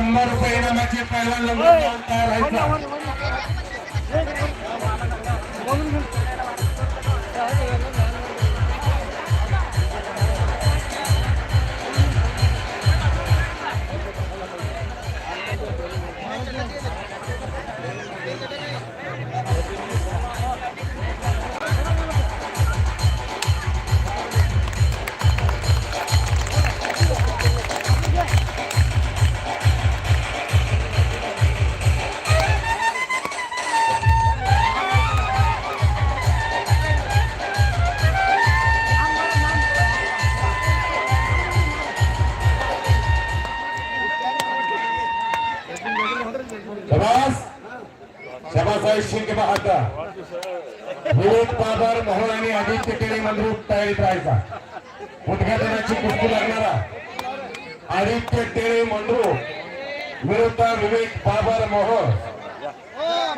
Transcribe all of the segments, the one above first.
शंभर रुपये इनामाचे पहिला लंगर तयार व्हायचा आणि मंदिर तयारी तयारीत राहायचा. उद्घाटनाची कुस्ती लागणारा. आदित्य टेळे मंद्रूप विरुद्ध विवेक बाबर मोहोळ.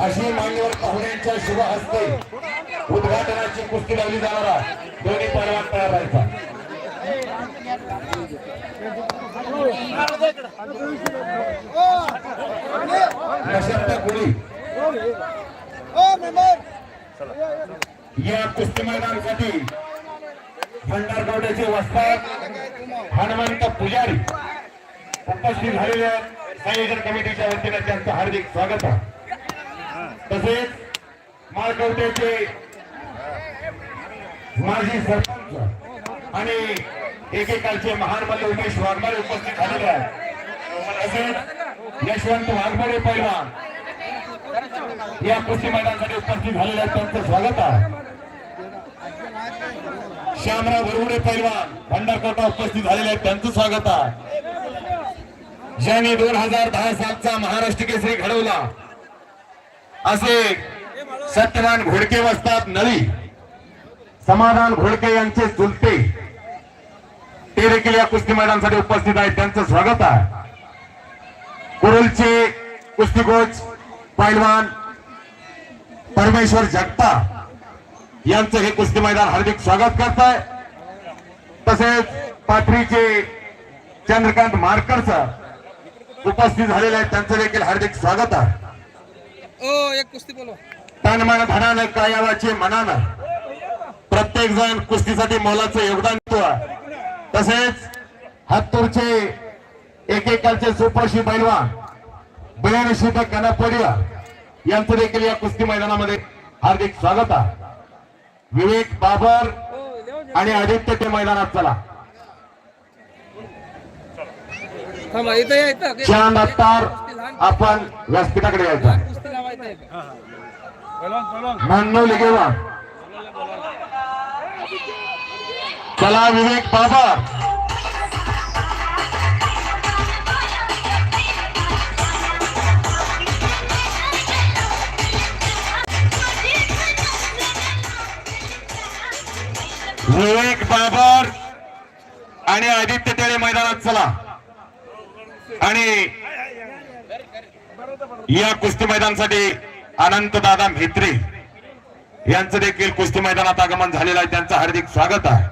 अशी मान्यवर पाहुण्यांच्या शुभ हस्ते उद्घाटनाची कुस्ती लावली जाणारा. दोन्ही पैलवान तयार राहायचा. प्रशांत गुढी. हो, या कुस्ती मैदानासाठी भंडारगौड्याचे वस्ताद हनुमंत पुजारी उपस्थित झालेल्या संयोजन कमिटीच्या वतीने त्यांचं हार्दिक स्वागत आहे. तसेच माळकवट्याचे माजी सरपंच आणि एकेकालचे महान मल्ल उमेश वाघमारे उपस्थित झालेले आहेत. तसेच यशवंत वाघमारे पैलवान या कृषी मैदानासाठी उपस्थित झालेले आहेत त्यांचं स्वागत आहे. श्यामराव वरुडे पैलवान भंडारकोटा उपस्थित झालेले आहेत त्यांचं स्वागत आहे. ज्यांनी दोन हजार दहा सातचा महाराष्ट्र केसरी घडवला असे सत्यवान घोडके वसतात नळी समाधान घोडके यांचे चुलते ते देखील या कुस्ती मैदानासाठी उपस्थित आहेत त्यांचं स्वागत आहे. कुरुलचे कुस्ती कोच पैलवान परमेश्वर जगताप यांचं हे कुस्ती मैदान हार्दिक स्वागत करत आहे तसेच पाथरीचे चंद्रकांत मारकर सर उपस्थित झालेले आहेत त्यांचं देखील हार्दिक स्वागत आहे. ओ एक कुस्ती बोलो तन मन धनानं कायावाचे मनानं प्रत्येक जण कुस्तीसाठी मोलाचं योगदान देतो आहे. तसेच हत्तूरचे एकेकालचे सुपरशी पैलवान बयाऐंशी कनापडिया यांचं देखील या कुस्ती मैदानामध्ये हार्दिक स्वागत आहे. विवेक बाबर आणि आदित्य ते मैदानात चला. चांद अत्तार. आपण व्यासपीठाकडे यायचा. नान्नव लिगेवा चला विवेक बाबर. विवेक बाबर आणि आदित्य टेळे मैदानात चला. आणि या कुस्ती मैदानासाठी अनंत दादा म्हेत्रे यांचं देखील कुस्ती मैदानात आगमन झालेलं आहे. त्यांचं हार्दिक स्वागत आहे.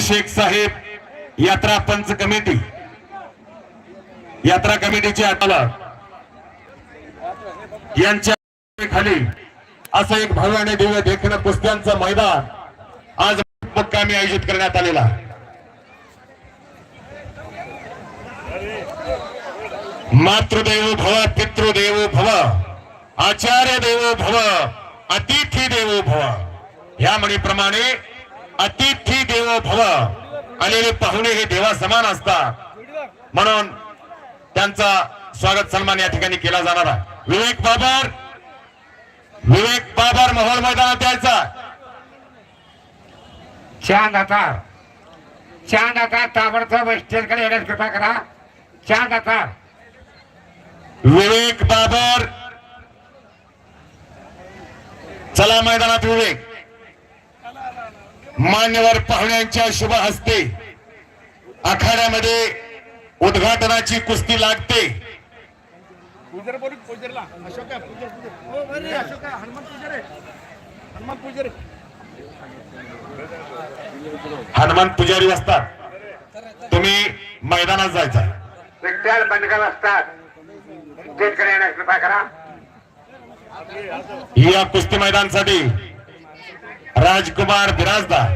शेख साहेब यात्रा पंच कमिटी. यात्रा कमिटीचे अटलक यांच्या खाली असं एक भव्य आणि दिव्य देखील कुस्त्यांचं मैदान आज मुक्कामी आयोजित करण्यात आलेला मातृदेव मातृदेवो भव पितृदेवो भव आचार्य देवो भव अतिथी देवो भव. या म्हणीप्रमाणे अतिथी देवो भव आलेले पाहुणे हे देवा समान असतात. म्हणून त्यांचा स्वागत सन्मान या ठिकाणी केला जाणार आहे. विवेक बाबर विवेक बाबर मोहोळ मैदानात यायचा. चांद आता. चांद आता ताबडतोब स्टेजकडे येण्यास कृपा करा. चांद आता. विवेक बाबर. चला मैदानात विवेक. मान्यवर पाहुण्यांच्या शुभ हस्ते आखाड्यामध्ये उद्घाटनाची कुस्ती लागते. हनुमान पूजर असतात. तुम्ही मैदानात जायचा. विठ्ठल बंडकर असतात. कृपा करा. या कुस्ती मैदानासाठी राजकुमार बिराजदार.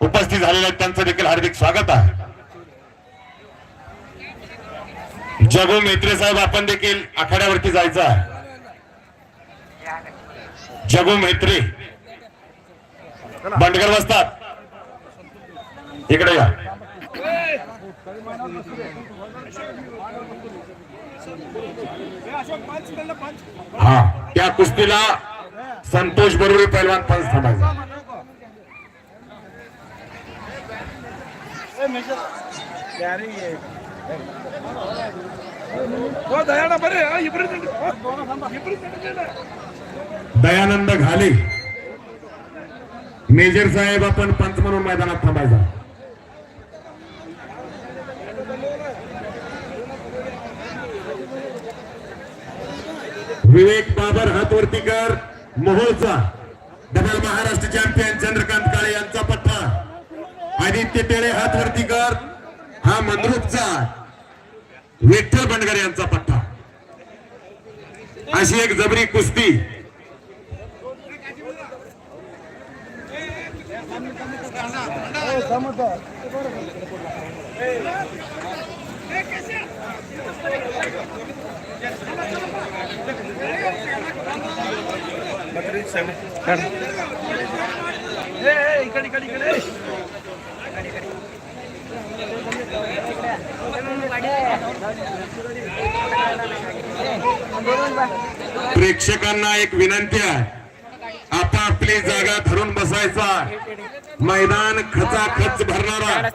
उपस्थित झालेले आहेत. त्यांचं देखील हार्दिक स्वागत आहे. जगू मेत्रे साहेब आपण देखील आखाड्यावरती जायचं आहे. जगू मेत्रे. बंडगर बसतात. इकडे या. हा त्या कुस्तीला संतोष बरोबर पहिलवान पंच थांबायचा. हो हा. हो. दयानंद घाले मेजर साहेब आपण पंच म्हणून मैदानात थांबायचा विवेक बाबर हातवरती कर मोहोळचा डबल महाराष्ट्र चॅम्पियन चंद्रकांत काळे यांचा पट्टा. आदित्य टेळे हातवरती कर. हा मंद्रुपचा विठ्ठल बंडगर यांचा पट्टा. अशी एक जबरी कुस्ती ए, ए, इकडे इकडे इकडे प्रेक्षकांना एक विनंती आहे. आपापली जागा धरून बसायचा मैदान खचाखच भरणारा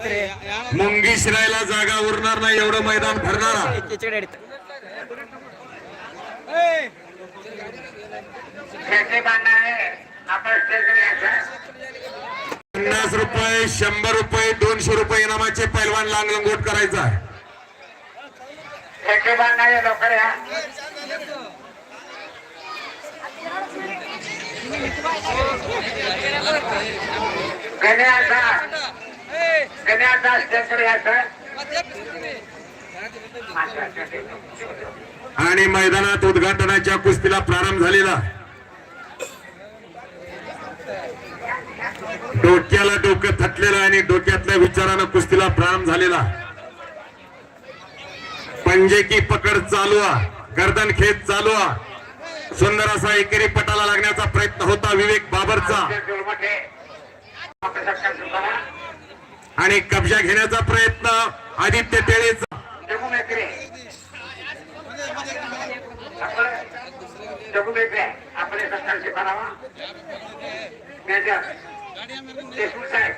मुंगी शिरायला जागा उरणार नाही एवढं मैदान भरणारा बांधणारे आपण पन्नास रुपये शंभर रुपये दोनशे रुपये इनामाचे पैलवान लांग लंगोट करायचा आहे. बांधणारे या गण्याचा गण्याचा. आणि मैदानात उद्घाटनाच्या कुस्तीला प्रारंभ झालेला डोक्याला डोकं थटलेलं आणि डोक्यातल्या विचारानं कुस्तीला प्रारंभ झालेला. पंजे की पकड चालू गर्दन खेच चालू सुंदर असा एकेरी पटाला लागण्याचा प्रयत्न होता विवेक बाबरचा. आणि कब्जा घेण्याचा प्रयत्न आदित्य टेळेचा. आपले देशमुख साहेब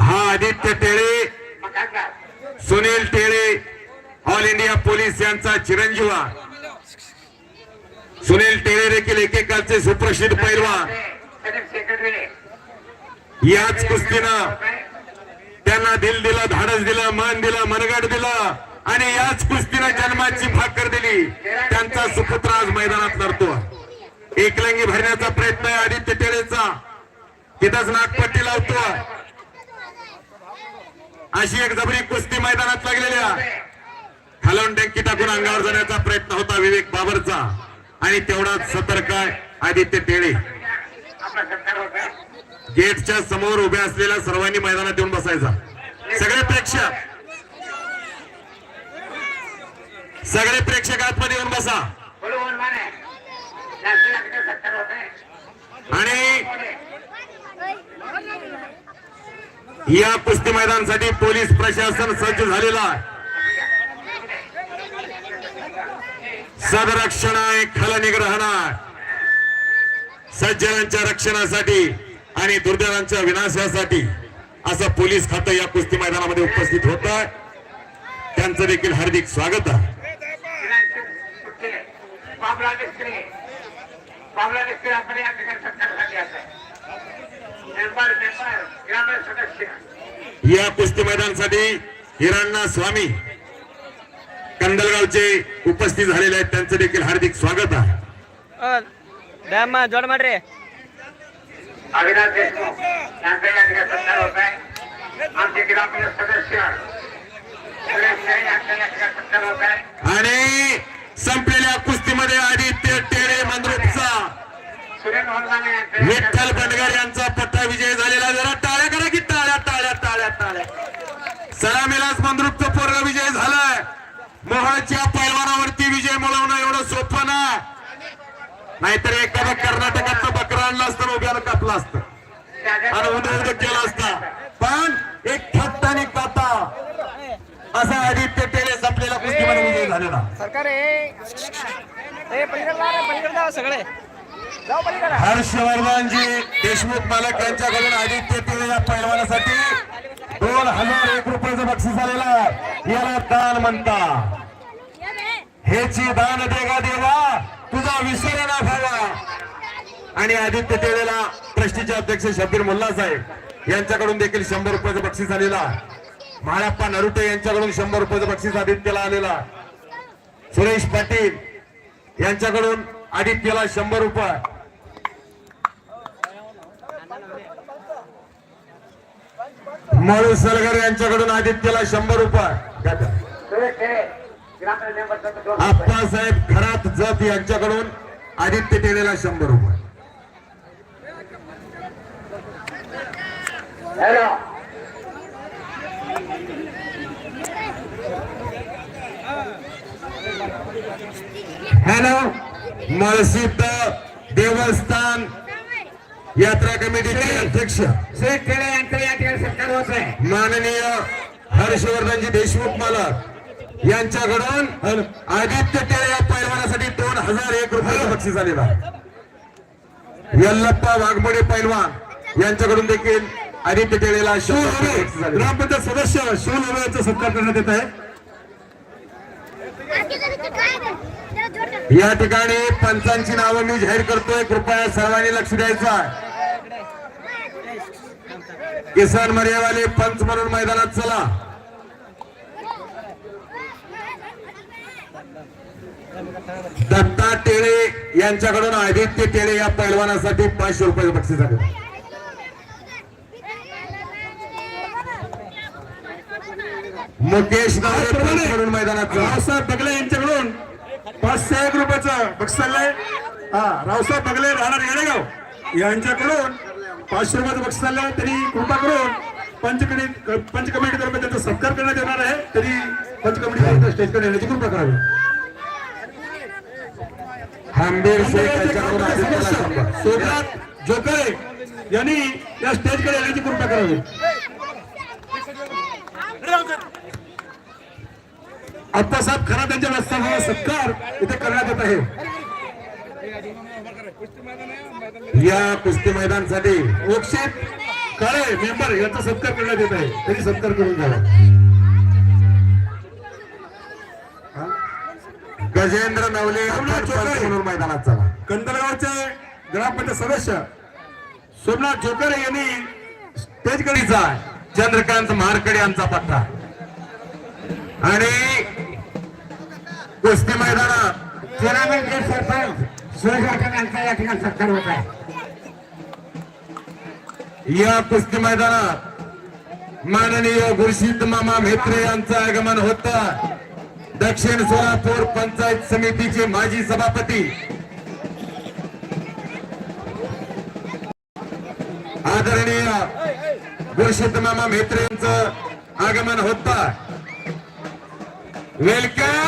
हा Aditya Tele Sunil Tele all India police यांचा चिरंजीवा. सुनील टेळे देखील एकेकाचे सुप्रसिद्ध पैलवान. याच कुस्तीनं त्यांना दिल दिला धाडस दिलं मान दिला मनगाड दिला आणि याच कुस्तीनं जन्माची भाकर दिली. त्यांचा सुपुत्र आज मैदानात लढतो एकलंगी भरण्याचा प्रयत्न आहे आदित्य टेळेचा तिथंच नागपट्टी लावतो अशी एक जबरी कुस्ती मैदानात लागलेली आहे. खालून डंकी टाकून अंगावर जाण्याचा प्रयत्न होता विवेक बाबरचा. आणि तेवढाच सतर्क आहे आदित्य टेळे गेटच्या समोर उभ्या असलेल्या सर्वांनी मैदानात येऊन बसायचा. सगळे प्रेक्षक. सगळे प्रेक्षक आतमध्ये येऊन बसा. आणि या कुस्ती मैदानासाठी पोलीस प्रशासन सज्ज झालेला सदरक्षण आहे खलनिग्रहण सज्जनांच्या रक्षणासाठी आणि दुर्दैवांच्या विनाशासाठी असं पोलीस खातं या कुस्ती मैदानामध्ये उपस्थित होत त्यांचं देखील हार्दिक स्वागत आहे. या ठिकाणी सत्कार झाली या कुस्ती मैदानासाठी हिराण्णा स्वामी कंदलगावचे उपस्थित झालेले आहेत. त्यांचं देखील हार्दिक स्वागत आहे. जोड मार रे. अविनाश देशमुख यांचा आमचे ग्रामीण सदस्य आणि विठ्ठल बंडगर यांचा पट्टा विजय झालेला जरा टाळ्या करा की टाळ्या टाळ्या टाळ्या टाळ्या. सलामीलाच मंद्रुपचं पोरगा विजय झालाय. मोहळच्या पैलवानावरती विजय मिळवणं एवढं सोपं नाहीतर एखादा कर्नाटकातलं बकरा आणलं असतं उभ्यानं कापलं असत. आणि उद्योग केला असता. पण एक फक्त आणि पाता असा आदित्य पेले संपलेला कुस्तीमध्ये विजय झालेला. सरकार सगळे. हर्षवर्धनजी देशमुख मालक यांच्याकडून आदित्य टिळे या पैलवानासाठी दोन हजार एक रुपयाचं बक्षीस आलेलं याला दान म्हणता. हेची दान देगा देवा. तुझा विसर ना भावा आणि आदित्य टिळेला ट्रस्टीचे अध्यक्ष शब्बीर मुल्ला साहेब यांच्याकडून देखील शंभर रुपयाचं बक्षीस आलेला महाळप्पा नरुटे यांच्याकडून शंभर रुपयाचं बक्षीस आदित्यला आलेला सुरेश पाटील यांच्याकडून आदित्यला शंभर रुपये. मळू सलगर यांच्याकडून आदित्यला शंभर रुपये. आप्पासाहेब खरात जत यांच्याकडून आदित्य टेनेला शंभर रुपये. हॅलो हॅलो देवस्थान यात्रा कमिटीचे अध्यक्ष. सुरेश शेळे यांचा या ठिकाणी सत्कार होत आहे. माननीय हर्षवर्धनजी देशमुख मालक यांच्याकडून आदित्य टेळे या पैलवानासाठी दोन हजार एक रुपयाचं बक्षीस आलेलं आहे. यल्लप्पा वाघमोडे पैलवान यांच्याकडून देखील आदित्य टेळेला. ग्रामपंचायत सदस्य शिव यांचा सत्कार करण्यात येत आहे. या ठिकाणी पंचांची नावं मी जाहीर करतोय. कृपया सर्वांनी लक्ष द्यायचं आहे. किसान मर्यावाले पंच म्हणून मैदानात चला. दत्ता टेळे यांच्याकडून आदित्य टेळे या पैलवानासाठी पाचशे रुपये बक्षीस आहे मुकेश नावरे मैदानात रावसाहेब बगले यांच्याकडून पाचशे एक रुपयाचं बक्षीस आलंय हा रावसाहेब बगले राहणार येणेगाव यांच्याकडून पाचशे रुपयाचं बक्षीस आलंय तरी कृपा करून पंच पंच कमिटी तर्फे त्यांचा सत्कार करण्यात येणार आहे. तरी पंच कमिटी स्टेजकडे येण्याची कृपा करावी. शंभर सोमनाथ जोकरे यांनी या स्टेजकडे येण्याची कृपा करावी. अप्पासाहेब खरा त्यांच्या रस्त्याचा सत्कार इथे करण्यात येत आहे. या कुस्ती मैदानसाठी ओक्षित काळे मेंबर यांचा सत्कार करण्यात येत आहे. तरी सत्कार करून घ्यावा गजेंद्र नवले. म्हणून मैदानात चला. कंदलगावचे ग्रामपंचायत सदस्य. सोमनाथ जोकरे यांनी स्टेजकडे कधीचा चंद्रकांत मारकडे यांचा पत्ता. आणि कुस्ती मैदानात. टुर्नामेंटचे सरपंच सुरेश वाटण यांचा या ठिकाणी सत्कार होत आहे. या कुस्ती मैदानात माननीय गुरुशीत मामा म्हेत्रे यांचं आगमन होत. दक्षिण सोलापूर पंचायत समितीचे माजी सभापती. आदरणीय गुरुशीत मामा म्हेत्रे यांचं आगमन होत. वेलकम!